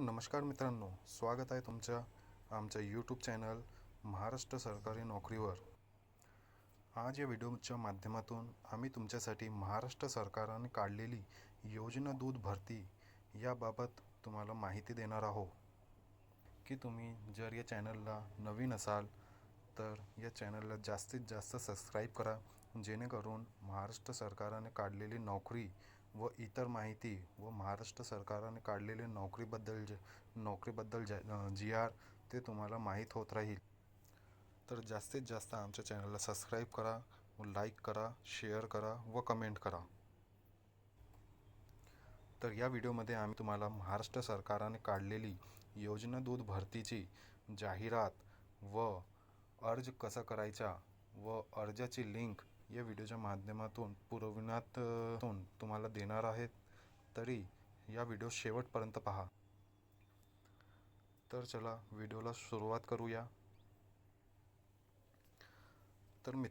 नमस्कार मित्रांनो स्वागत आहे तुमच्या आमच्या यूट्यूब चॅनल महाराष्ट्र सरकारी नोकरीवर. आज या व्हिडिओच्या माध्यमातून आम्ही तुमच्यासाठी महाराष्ट्र सरकारने काढलेली योजना दूध भरती याबाबत तुम्हाला माहिती देणार आहोत. की तुम्ही जर या चॅनलला नवीन असाल तर या चॅनलला जास्तीत जास्त सबस्क्राईब करा जेणेकरून महाराष्ट्र सरकारने काढलेली नोकरी व इतर माहिती व महाराष्ट्र सरकारने काढलेले नोकरीबद्दल जे नोकरीबद्दल जे जी आर ते तुम्हाला माहीत होत राहील. तर जास्तीत जास्त आमच्या चॅनलला सबस्क्राईब करा व लाईक करा शेअर करा व कमेंट करा. तर या व्हिडिओमध्ये आम्ही तुम्हाला महाराष्ट्र सरकारने काढलेली योजना दूध भरतीची जाहिरात व अर्ज कसा करायचा व अर्जाची लिंक या व्हिडिओच्या माध्यमातून पुरविण्यात तुम्हाला देणार आहेत तरी या व्हिडिओ शेवटपर्यंत पहा. तर चला व्हिडिओला सुरुवात करूया. तर मित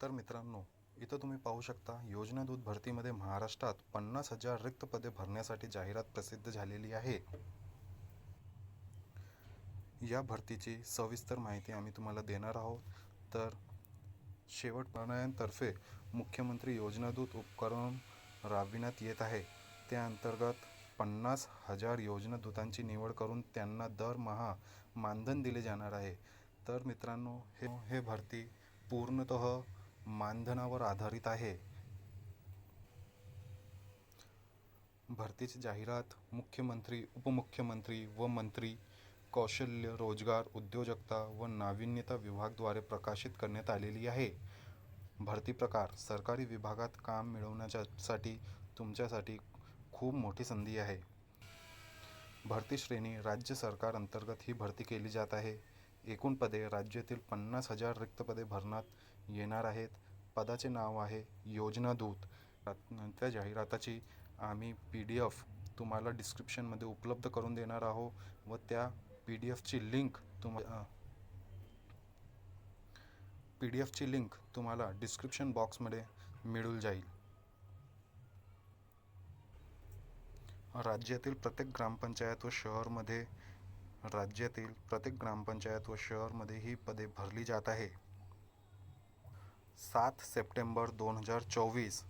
तर मित्रांनो इथं तुम्ही पाहू शकता योजना दूध भरतीमध्ये महाराष्ट्रात पन्नास हजार रिक्त पदे भरण्यासाठी जाहिरात प्रसिद्ध झालेली आहे. या भरतीची सविस्तर माहिती आम्ही तुम्हाला देणार आहोत. तर शेवट शेवटपर्यंतर्फे मुख्यमंत्री योजना दूत उपक्रम राबविण्यात येत आहे. त्या अंतर्गत पन्नास हजार योजना दूतांची निवड करून त्यांना दरमहा मानधन दिले जाणार आहे. तर मित्रांनो हे हे भरती पूर्णतः मानधनावर आधारित आहे. भरतीची जाहिरात मुख्यमंत्री उपमुख्यमंत्री व मंत्री कौशल्य रोजगार उद्योजकता व नाविन्यता विभागद्वारे प्रकाशित करण्यात आलेली आहे. भरती प्रकार सरकारी विभागात काम मिळवण्यासाठी तुमच्यासाठी खूप मोठी संधी आहे. भरती श्रेणी राज्य सरकार अंतर्गत ही भरती केली जात आहे. एकूण पदे राज्यातील पन्नास हजार रिक्त पदे भरण्यात येणार आहेत. पदाचे नाव आहे योजना दूत. त्या जाहिराताची आम्ही पी डी एफ तुम्हाला डिस्क्रिप्शनमध्ये उपलब्ध करून देणार आहोत व त्या पी डी एफची लिंक तुम्हाला पी डी एफची लिंक तुम्हाला डिस्क्रिप्शन बॉक्समध्ये मिळून जाईल. राज्यातील प्रत्येक ग्रामपंचायत व शहरमध्ये राज्यातील प्रत्येक ग्रामपंचायत व शहरमध्ये ही पदे भरली जात आहे. सात सप्टेंबर दोन हजार चोवीस.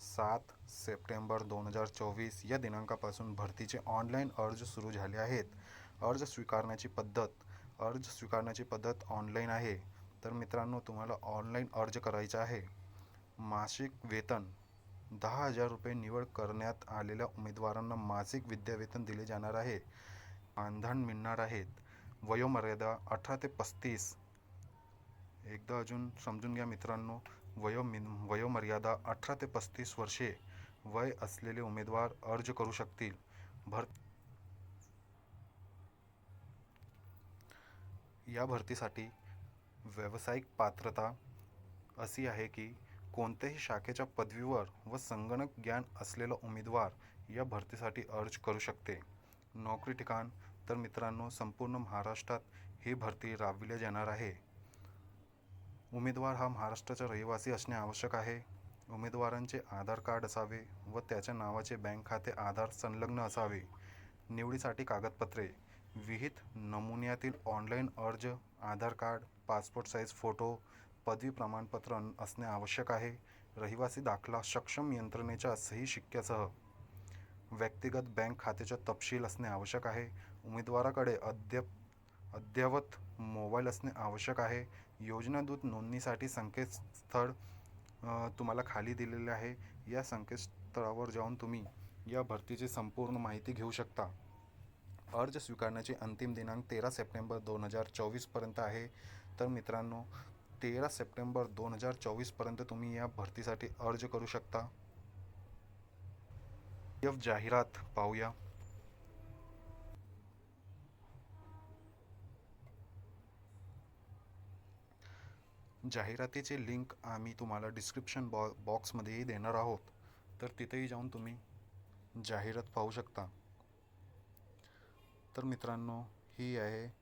सात सप्टेंबर दोन हजार चोवीस या दिनांकापासून भरतीचे ऑनलाईन अर्ज सुरू झाले आहेत. अर्ज स्वीकारण्याची पद्धत अर्ज स्वीकारण्याची पद्धत ऑनलाईन आहे. तर मित्रांनो तुम्हाला ऑनलाईन अर्ज करायचा आहे. मासिक वेतन दहा हजार रुपये निवड करण्यात आलेल्या उमेदवारांना मासिक विद्यावेतन दिले जाणार आहे. मानधन मिळणार आहेत. वयोमर्यादा अठरा ते पस्तीस. एकदा अजून समजून घ्या मित्रांनो वयो वयोमर्यादा अठरा ते पस्तीस वर्षे वय असलेले उमेदवार अर्ज करू शकतील. भर या भरतीसाठी व्यावसायिक पात्रता अशी आहे की कोणत्याही शाखेच्या पदवीवर व संगणक ज्ञान असलेला उमेदवार या भरतीसाठी अर्ज करू शकते. नोकरी ठिकाण तर मित्रांनो संपूर्ण महाराष्ट्रात ही भरती राबविली जाणार आहे. उमेदवार हा महाराष्ट्राचा रहिवासी असणे आवश्यक आहे. उमेदवारांचे आधार कार्ड असावे व त्याच्या नावाचे बँक खाते आधार संलग्न असावे. निवडीसाठी कागदपत्रे विहित नमुन्यातील ऑनलाईन अर्ज Aadhaar card passport size photo पदवी प्रमाणपत्र असणे आवश्यक आहे. रहिवासी दाखला सक्षम यंत्रणेच्या सही शिक्क्यासह व्यक्तिगत बँक खात्याचा तपशील असणे आवश्यक आहे. उमेदवाराकडे अद्यप अद्ययावत मोबाईल असणे आवश्यक आहे. योजनादूत नोंदणीसाठी संकेतस्थळ तुम्हाला खाली दिलेले आहे. या संकेतस्थळावर जाऊन तुम्ही या भरतीची संपूर्ण माहिती घेऊ शकता. अर्ज स्वीकारण्याची अंतिम दिनांक तेरा सप्टेंबर दोन हजार चोवीसपर्यंत आहे. तर मित्रांनो तेरा सप्टेंबर दोन हजार चोवीसपर्यंत तुम्ही या भरतीसाठी अर्ज करू शकता. एफ जाहिरात पाहूया. जाहिरातीचे लिंक आम्ही तुम्हाला डिस्क्रिप्शन बॉ बॉक्समध्येही देणार आहोत. तर तिथेही जाऊन तुम्ही जाहिरात पाहू शकता. तर मित्रांनो ही आहे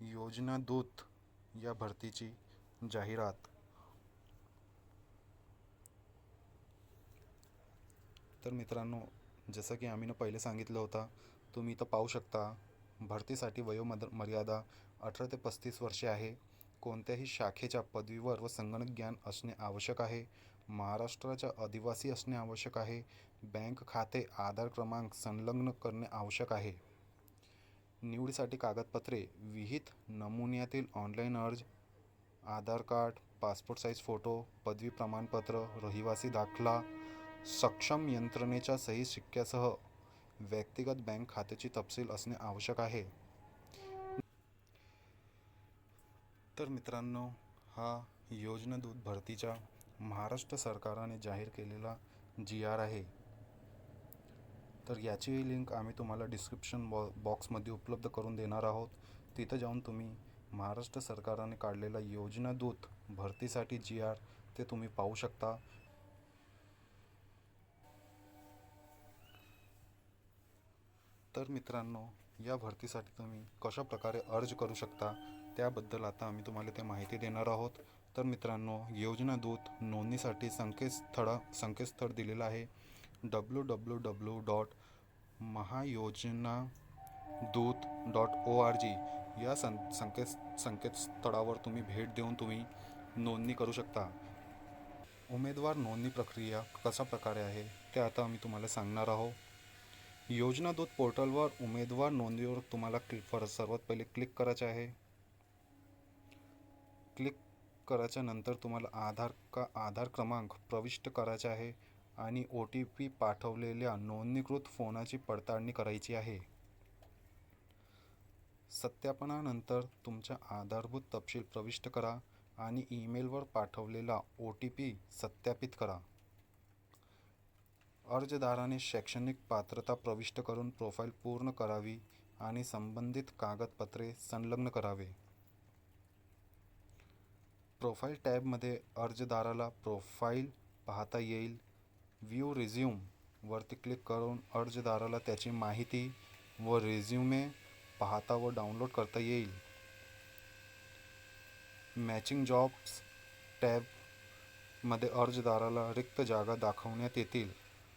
योजना दूत या भरतीची जाहिरात. तर मित्रांनो जसं की आम्ही पहिले सांगितलं होतं तुम्ही इथं पाहू शकता भरतीसाठी वयोमद मर्यादा अठरा ते पस्तीस वर्षे आहे. कोणत्याही शाखेच्या पदवीवर व संगणक ज्ञान असणे आवश्यक आहे. महाराष्ट्राच्या आदिवासी असणे आवश्यक आहे. बँक खाते आधार क्रमांक संलग्न करणे आवश्यक आहे. निवडीसाठी कागदपत्रे विहित नमुन्यातील ऑनलाईन अर्ज Aadhaar card passport size photo पदवी प्रमाणपत्र रहिवासी दाखला सक्षम यंत्रणेच्या सही शिक्क्यासह व्यक्तिगत बँक खात्याची तपशील असणे आवश्यक आहे. तर मित्रांनो हा योजना दूत भरतीच्या महाराष्ट्र सरकारने जाहीर केलेला जी आर आहे. तर याची लिंक आम्ही तुम्हाला डिस्क्रिप्शन बॉ बॉक्समध्ये उपलब्ध करून देणार आहोत. तिथं जाऊन तुम्ही महाराष्ट्र सरकारने काढलेला योजना दूत भरतीसाठी जी आर ते तुम्ही पाहू शकता. तर मित्रांनो या भरतीसाठी तुम्ही कशा प्रकारे अर्ज करू शकता त्याबद्दल आता आम्ही तुम्हाला ते माहिती देणार आहोत. तर मित्रांनो योजना दूत नोंदणीसाठी संकेतस्थळ संकेतस्थळ दिलेलं आहे. W W W dot Mahayojana Doot dot O R G या सं संकेत संकेतस्थळावर तुम्ही भेट देऊन तुम्ही नोंदणी करू शकता. उमेदवार नोंदणी प्रक्रिया कशा प्रकारे आहे ते आता आम्ही तुम्हाला सांगणार आहोत. योजना दूत पोर्टलवर उमेदवार नोंदणीवर तुम्हाला क्लिक सर्वात पहिले क्लिक करायचे आहे. क्लिक करायच्या नंतर तुम्हाला आधार का आधार क्रमांक प्रविष्ट करायचा आहे. आणि ओ टी पी पाठवलेल्या नोंदणीकृत फोनाची पडताळणी करायची आहे. सत्यापनानंतर तुमच्या आधारभूत तपशील प्रविष्ट करा आणि ईमेलवर पाठवलेला ओ टी पी सत्यापित करा. अर्जदाराने शैक्षणिक पात्रता प्रविष्ट करून प्रोफाईल पूर्ण करावी आणि संबंधित कागदपत्रे संलग्न करावे. प्रोफाईल टॅबमध्ये अर्जदाराला प्रोफाईल पाहता येईल व्ह्यू रिझ्यूम वरती क्लिक करून अर्जदाराला त्याची माहिती व रिझ्युमे पाहता व डाउनलोड करता येईल. मॅचिंग जॉब्स टॅबमध्ये अर्जदाराला रिक्त जागा दाखवण्यात येतील.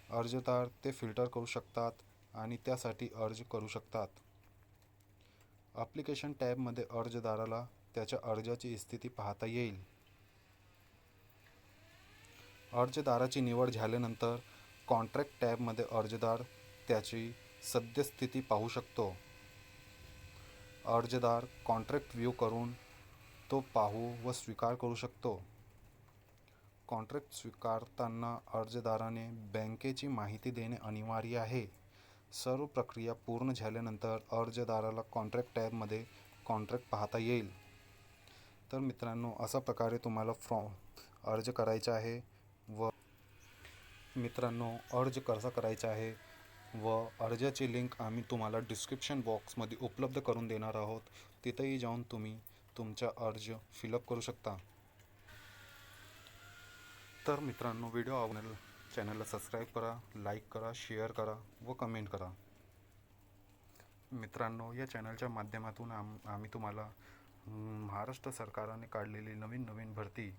अर्जदार ते फिल्टर करू शकतात आणि त्यासाठी अर्ज करू शकतात. ॲप्लिकेशन टॅबमध्ये अर्जदाराला त्याच्या अर्जाची स्थिती पाहता येईल. अर्जदाराची निवड झाल्यानंतर कॉन्ट्रॅक्ट टॅबमध्ये अर्जदार त्याची सद्यस्थिती पाहू शकतो. अर्जदार कॉन्ट्रॅक्ट व्ह्यू करून तो पाहू व स्वीकार करू शकतो. कॉन्ट्रॅक्ट स्वीकारताना अर्जदाराने बँकेची माहिती देणे अनिवार्य आहे. सर्व प्रक्रिया पूर्ण झाल्यानंतर अर्जदाराला कॉन्ट्रॅक्ट टॅबमध्ये कॉन्ट्रॅक्ट पाहता येईल. तर मित्रांनो अशा प्रकारे तुम्हाला फॉर्म अर्ज करायचा आहे. मित्रांनो अर्ज कसा करायचा आहे व अर्जाची लिंक आम्ही तुम्हाला डिस्क्रिप्शन बॉक्समध्ये उपलब्ध करून देणार आहोत. तिथेही जाऊन तुम्ही तुमचा अर्ज फिलअप करू शकता. तर मित्रांनो व्हिडिओ आवडेल चॅनलला सबस्क्राईब करा लाईक करा शेअर करा व कमेंट करा. मित्रांनो या चॅनलच्या माध्यमातून आम आम्ही तुम्हाला महाराष्ट्र सरकारने काढलेली नवीन नवीन भरती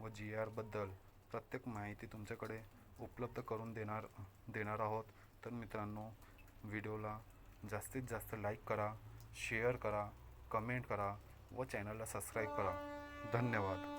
व जी आरबद्दल प्रत्येक माहिती तुमच्याकडे उपलब्ध करून देणार देणार आहोत. तर मित्रांनो व्हिडिओला जास्तीत जास्त लाईक करा शेअर करा कमेंट करा व चॅनलला सबस्क्राईब करा. धन्यवाद.